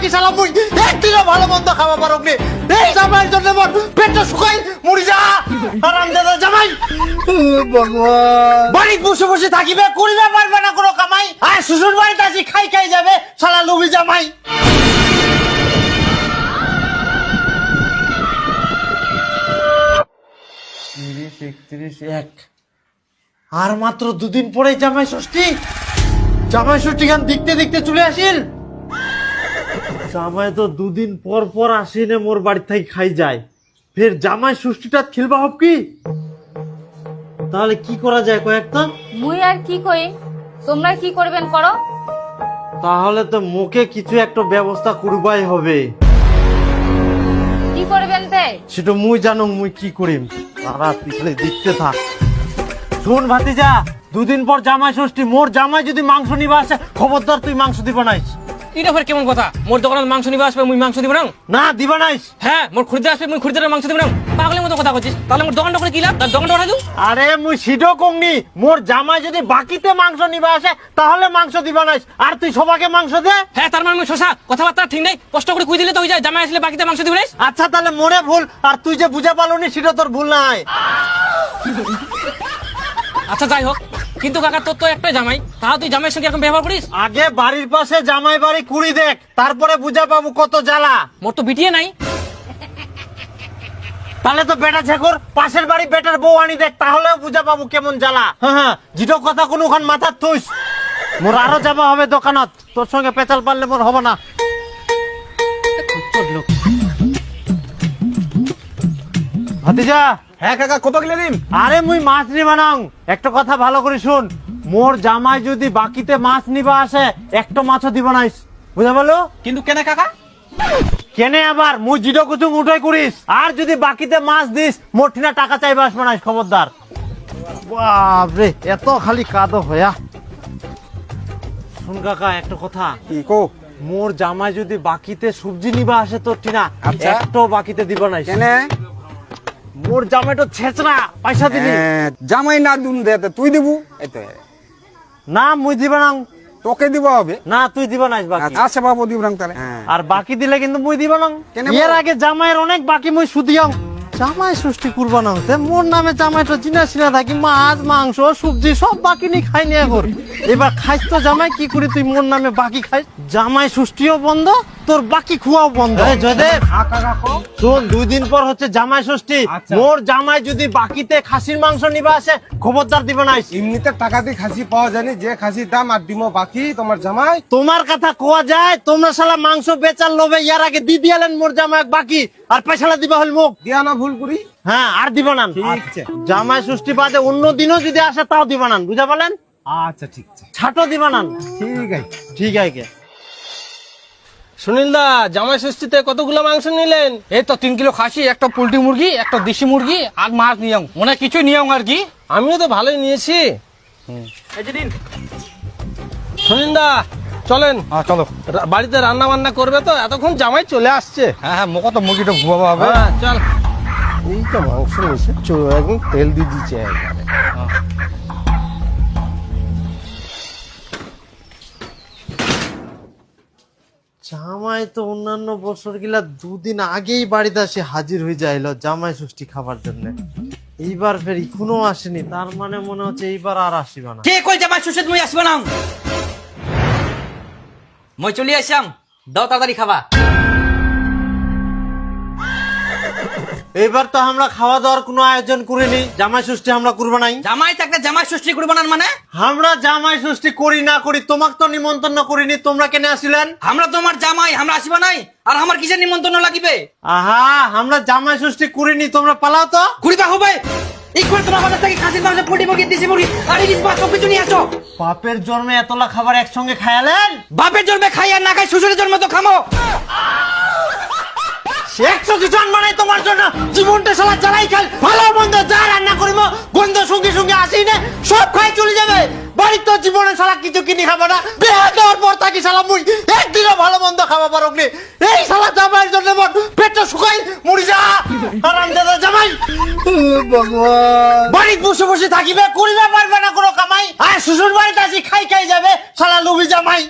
থাকি শালা মুই? একদিনও ভালো মন্দ খাওয়া পারো নি। এই জামাইয়ের জন্য মোর। পেটটা শুকাই মরি যা। আরাম দাদা জামাই। বাড়ি বসে বসে থাকিবে করিবে পারবে না কোনো কামাই। আর শ্বশুর বাড়িতে আসি খাই খাই যাবে শালা লুবি জামাই। তিরিশ একত্রিশ এক। আর মাত্র দুদিন পরে জামাই ষষ্ঠী। জামাই ষষ্ঠী গান দেখতে দেখতে চলে আসিল। জামাই তো দুদিন পর পর আসিনে মোর বাড়ি থেকে খাই যায়। ফের জামাই ষষ্ঠীটা খেলবা হব কি? তাহলে কি করা যায় কয়েকটা মুই আর কি কই? তোমরা কি করবেন করো? তাহলে তো মুখে কিছু একটা ব্যবস্থা করবাই হবে। কি করবেন তে? সেটা মুই জানো মুই কি করিম। তারা পিছলে দেখতে থাক। শোন ভাতিজা দুদিন পর জামাই ষষ্ঠী। মোর জামাই যদি মাংস নিবা আসে খবরদার তুই মাংস দিবা নাইস। এটা ফের কেমন কথা? মোর দোকানত মাংস নিবা আসবে মুই মাংস দিব না না দিবা নাইস হ্যাঁ মোর খরিদ্দার আসবে মুই খরিদ্দারের মাংস দিব না পাগলের মতো কথা করছিস তাহলে মোর দোকানটা করে কি লাভ? তার দোকানটা উঠাই আরে মুই সিডো কংনি মোর জামাই যদি বাকিতে মাংস নিবা আসে তাহলে মাংস দিবা নাইস আর তুই সবাকে মাংস দে। হ্যাঁ তার মানে মুই শশা কথাবার্তা ঠিক নেই। কষ্ট করে কুই দিলে তো হয়ে যায়। জামাই আসলে বাকিতে মাংস দিবে আচ্ছা তাহলে মোরে ভুল। আর তুই যে বুঝে পালনি সেটা তোর ভুল নাই। আচ্ছা যাই হোক। কিন্তু কাকা তোর তো একটাই জামাই। তাও তুই জামাইয়ের সঙ্গে এখন ব্যবহার করিস? আগে বাড়ির পাশে জামাই বাড়ি কুড়ি দেখ তারপরে বুঝা পাবো কত জ্বালা। মোর তো বিটিয়ে নাই। তাহলে তো বেটা ছেকর পাশের বাড়ি বেটার বউ আনি দেখ তাহলেও বুঝা পাবো কেমন জ্বালা। হ্যাঁ হ্যাঁ যেটা কথা কোনো ওখান মাথার থুস মোর আরও যাবা হবে দোকানত তোর সঙ্গে পেঁচাল পারলে মোর হবে না। ভাতিজা হ্যাঁ কাকা কত কিলো দিন আরে মুই মাছ নিবা নাও। একটা কথা ভালো করে শুন। মোর জামাই যদি বাকিতে মাছ নিবা আসে একটা মাছও দিব নাইস। বুঝা বলো কিন্তু কেন কাকা? কেনে আবার? মুই জিডো কুচুং উঠাই করিস। আর যদি বাকিতে মাছ দিস মোর ঠিনা টাকা চাইবা আসবে না খবরদার। বাপরে এত খালি কাদো হয়া। শুন কাকা একটা কথা। কি কো? মোর জামাই যদি বাকিতে সবজি নিবা আসে তোর ঠিনা আচ্ছা। একটাও বাকিতে দিব নাই কেনে? মোর জামাই তো ছেচরা পয়সা দিবি হ্যাঁ, জামাই না দুন দে তুই দিবু? এই তো। না মুই দিব না। তোকে দিব হবে? না তুই দিব নাই বাকি। আচ্ছা বাবু দিব রং তাহলে। হ্যাঁ। আর বাকি দিলে কিন্তু মুই দিব না। এর আগে জামাইয়ের অনেক বাকি মুই সুদিয়াম জামাই সৃষ্টি করব না। মোর নামে জামাইটা চিনা চিনা থাকি মাছ মাংস সবজি সব বাকি নি খাই নিয়ে কর এবার খাইস তো জামাই কি করি তুই মোর নামে বাকি খাইস? জামাই সৃষ্টিও বন্ধ তোর বাকি খুয়াও বন্ধ। জয়দেব শোন দুই দিন পর হচ্ছে জামাই ষষ্ঠী। আচ্ছা। মোর জামাই যদি বাকিতে খাসির মাংস নিবা আসে খবরদার দিব নাই এমনিতে টাকা দিয়ে খাসি পাওয়া যায়নি যে খাসির দাম আর ডিমো বাকি তোমার জামাই। তোমার কথা কোয়া যায় তোমরা শালা মাংস বেচার লোভে ইয়ার আগে দি দিয়ালেন মোর জামাই বাকি আর পয়সালা দিবা হল মুখ দিয়া না ভুল করি। হ্যাঁ আর দিব না। ঠিক আছে। জামাই ষষ্ঠী বাদে অন্য দিনও যদি আসে তাও দিব না বুঝা পালেন আচ্ছা ঠিক আছে। ছাটো দিব না। ঠিক আছে। ঠিক আছে। সুনীল দা জামাই ষষ্ঠীতে কতগুলো মাংস নিলেন? এই তো তিন কিলো খাসি একটা পোল্ট্রি মুরগি একটা দেশি মুরগি আর মাছ নিয়ে মনে হয় কিছুই নিয়ে আর কি। আমিও তো ভালোই নিয়েছি। সুনীল দা চলেন। হ্যাঁ চলো। বাড়িতে রান্না বান্না করবে তো? এতক্ষণ জামাই চলে আসছে। হ্যাঁ হ্যাঁ মোকা তো মুরগিটা ঘুমাবো হবে। হ্যাঁ চল। এইটা মাংস নিয়েছে চো একদম তেল দিয়ে দিচ্ছে একবারে। জামাই তো অন্যান্য বছর গিলা দুদিন আগেই বাড়িতে আসে হাজির হয়ে যাইল জামাই ষষ্ঠী খাবার জন্য। এইবার ফের এখনও আসেনি, তার মানে মনে হচ্ছে এইবার আর আসিবা না। কে কই জামাই সুসেদ মুই আসবে না? মই চলি আসাম দাও তাড়াতাড়ি খাবা। এইবার তো আমরা খাওয়া দাওয়ার কোনো আয়োজন করিনি জামাই ষষ্ঠী আমরা করব নাই। জামাই থাকলে জামাই ষষ্ঠী করব না মানে? আমরা জামাই ষষ্ঠী করি না করি তোমাকে তো নিমন্ত্রণ করিনি তোমরা কেন আসিলেন? আমরা তোমার জামাই আমরা আসিব নাই? আর আমার কিসের নিমন্ত্রণ লাগিবে? আহা আমরা জামাই ষষ্ঠী করিনি তোমরা পালাও তো। কুড়িবা হবে? করে তোমার বাজার থেকে খাসির মাংস পোল্ট্রি মুরগি দেশি মুরগি আর ইলিশ মাছ সব কিছু নিয়ে আসো। বাপের জন্মে এতলা খাবার একসঙ্গে খায়ালেন বাপের জন্মে খাই আর না খাই শ্বশুরের জন্মে তো খামো। একশো কিছু আনবা নাই তোমার জন্য। জীবনটা সালা জ্বালাই খাল ভালো মন্দ যা রান্না করিব গন্ধ সঙ্গে সঙ্গে আসি না সব খাই চলে যাবে। বাড়ির তো জীবনে সালা কিছু কিনে খাব না। বিয়া দেওয়ার পর থাকি সালা মুই একদিনও ভালো মন্দ খাওয়া পারো নি। এই সালা জামাইয়ের জন্য মোর পেটটা শুকাই মরি যা। আরাম দাদা জামাই। ভগবান। বাড়ি বসে বসে থাকিবে করিবে পারবে না কোনো কামাই। আর শ্বশুর বাড়িতে আসি খাই খাই যাবে সালা লুবি জামাই।